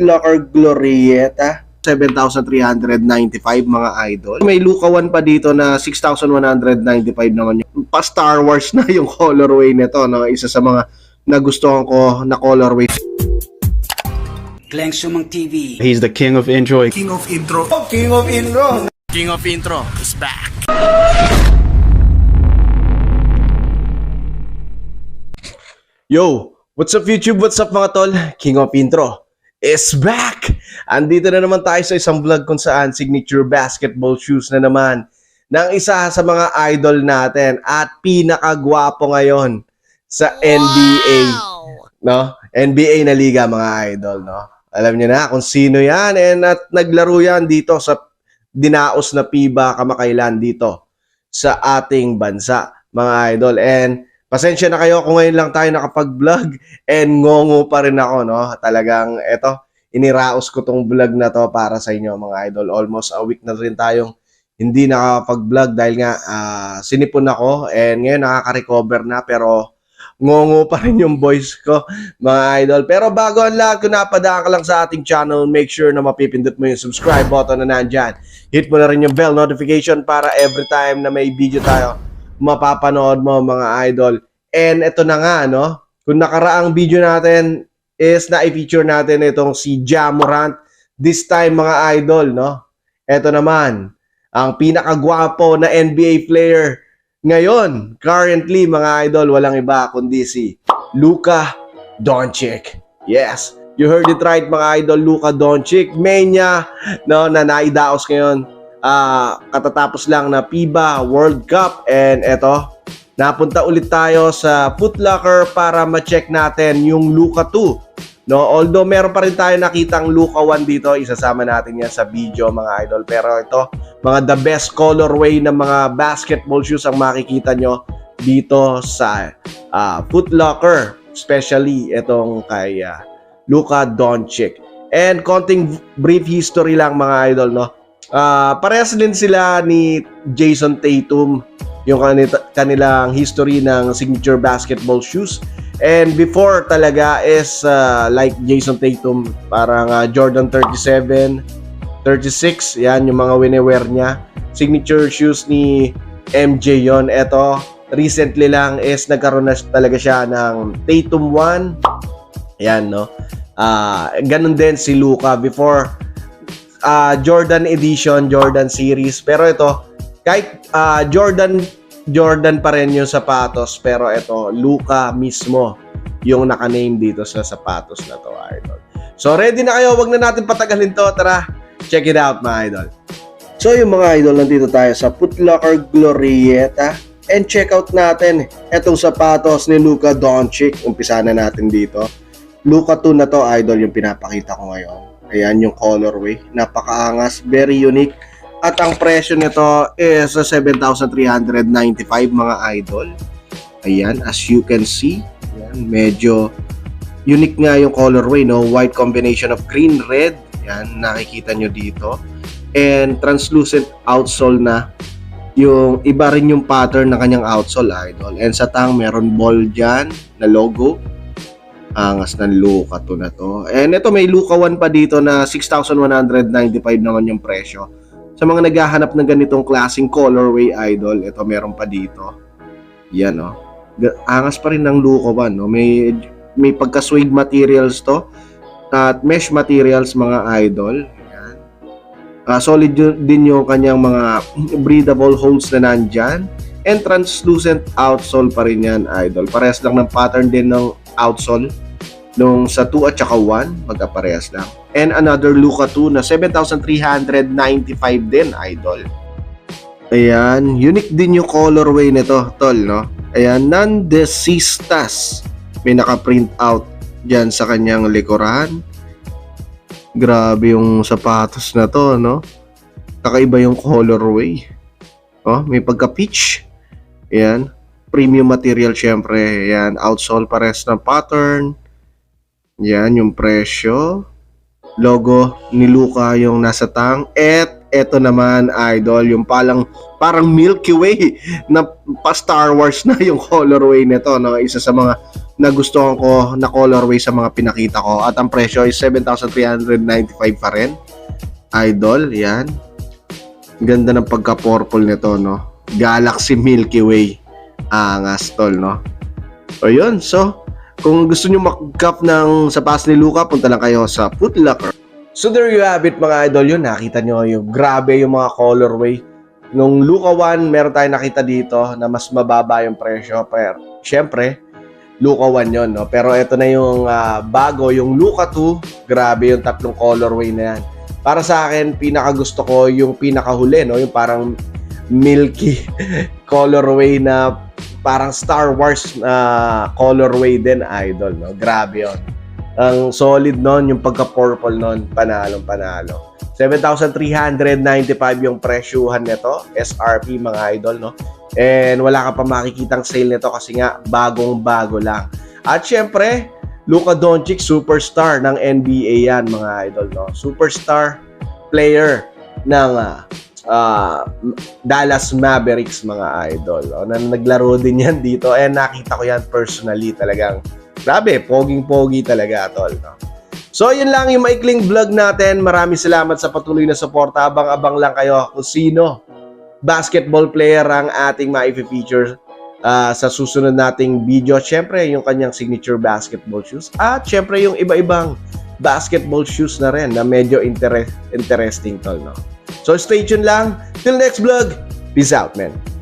Footlocker Glorieta. 7,395 mga idol. May Luca 1 pa dito na 6,195 naman yun. Pa Star Wars na yung colorway nito. No? Isa sa mga nagustuhan ko na colorway. Glenn Sumang TV. He's the king of enjoy. King of Intro. Oh, King of Intro. King of intro is back. Yo, what's up YouTube? What's up mga tol? King of Intro is back! Andito na naman tayo sa isang vlog kung saan signature basketball shoes na naman ng isa sa mga idol natin at pinakagwapo ngayon sa NBA. No? NBA na liga mga idol, no? Alam niyo na kung sino yan and at naglaro yan dito sa dinaos na FIBA kamakailan dito sa ating bansa, mga idol. And pasensya na kayo kung ngayon lang tayo nakapag-vlog and ngongo pa rin ako, no? Talagang eto, iniraos ko tong vlog na to para sa inyo, mga idol. Almost a week na rin tayong hindi nakapag-vlog dahil nga ah, sinipon ako and ngayon nakaka-recover na pero ngongo pa rin yung voice ko, mga idol. Pero bago ang lahat, kung napadaan ka lang sa ating channel, make sure na mapipindot mo yung subscribe button na nandyan. Hit mo na rin yung bell notification para every time na may video tayo, mapapanood mo, mga idol. And ito na nga, no? Kung nakaraang video natin is na-feature natin itong si Jamorant. This time, mga idol, no? Ito naman, ang pinakagwapo na NBA player ngayon, currently, mga idol, walang iba kundi si Luka Doncic. Yes, you heard it right, mga idol, Luka Doncic. Mania, no, na naidaos ngayon. Ah, katatapos lang na FIBA World Cup and eto, napunta ulit tayo sa Foot Locker para ma-check natin yung Luka 2. No, although meron pa rin tayo nakitang Luka 1 dito, isasama natin yan sa video mga idol. Pero ito, mga the best colorway ng mga basketball shoes ang makikita nyo dito sa ah, Foot Locker. Especially itong kay ah, Luka Doncic. And konting brief history lang mga idol, no? Ah, parehas din sila ni Jason Tatum yung kanilang history ng signature basketball shoes. And before talaga is uh, like Jason Tatum, parang uh, Jordan 37, 36, yan yung mga winewear niya. Signature shoes ni MJ yon. Ito, recently lang is nagkaroon na talaga siya ng Tatum 1. Yan, no? Ah, ganun din si Luka before ah, Jordan edition, Jordan series. Pero ito, kahit ah, Jordan Jordan pa rin yung sapatos, pero ito, Luka mismo yung naka-name dito sa sapatos na to, idol. So, ready na kayo? Wag na natin patagalin to. Tara, check it out, mga idol. So, yung mga idol, nandito tayo sa Foot Locker Glorieta. And check out natin etong sapatos ni Luka Doncic. Umpisa na natin dito. Luka 2 na to, idol, yung pinapakita ko ngayon. Ayan yung colorway. Napakaangas, very unique. At ang presyo nito is 7,395 mga idol. Ayan, as you can see, ayan, medyo unique nga yung colorway, no? White combination of green, red. Ayan, nakikita nyo dito. And translucent outsole na yung iba rin yung pattern ng kanyang outsole, idol. And sa tang, meron ball dyan na logo. Angas ng Luka to na to. And ito may Luka 1 pa dito na 6,195 naman yung presyo. Sa mga naghahanap ng ganitong klaseng colorway idol, ito meron pa dito. Yan oh. Ga- Angas pa rin ng Luka 1, no? May may pagka-suede materials to at mesh materials mga idol. Yan. Ah, solid din yung kanyang mga breathable holes na nandyan. And translucent outsole pa rin yan, idol. Parehas lang ng pattern din ng outsole nung sa 2 at saka 1, magkaparehas lang. And another Luka 2 na 7,395 din, idol. Ayan, unique din yung colorway nito, tol, no? Ayan, non-desistas. May naka-print out dyan sa kanyang likuran. Grabe yung sapatos na to, no? Kakaiba yung colorway. Oh, may pagka-peach. Ayan. Premium material syempre. Ayan. Outsole pares ng pattern. Yan yung presyo. Logo ni Luka yung nasa tang. At eto naman, idol, yung palang parang Milky Way na pa Star Wars na yung colorway nito. No? Isa sa mga nagustuhan ko na colorway sa mga pinakita ko at ang presyo ay 7,395 pa rin. Idol, yan. Ganda ng pagka-purple nito, no? Galaxy Milky Way. Angas, tol, no? O yun, so, kung gusto nyo mag-cup ng sapatos ni Luca, punta lang kayo sa Foot Locker. So there you have it mga idol yun. Nakita nyo yung grabe yung mga colorway. Nung Luca 1, meron tayong nakita dito na mas mababa yung presyo. Pero, syempre, Luca 1 yun. No? Pero ito na yung ah, bago, yung Luca 2. Grabe yung tatlong colorway na yan. Para sa akin, pinaka gusto ko yung pinakahuli, no? yung parang milky colorway na parang Star Wars na colorway din, idol. No? Grabe yun. Ang solid nun, yung pagka-purple nun, panalong panalo. 7,395 yung presyuhan nito, SRP mga idol, no? And wala ka pa makikitang sale nito kasi nga bagong-bago lang. At syempre, Luka Doncic superstar ng NBA yan mga idol, no? Superstar player ng ah, ah, Dallas Mavericks mga idol. No? Na naglaro din yan dito and nakita ko yan personally talagang Grabe, poging-pogi talaga, tol. No? So, yun lang yung maikling vlog natin. Maraming salamat sa patuloy na suporta. Abang-abang lang kayo kung sino basketball player ang ating ma-feature ah, sa susunod nating video. Siyempre, yung kanyang signature basketball shoes. At siyempre, yung iba-ibang basketball shoes na rin na medyo inter- interesting, tol. No? So, stay tuned lang. Till next vlog. Peace out, man.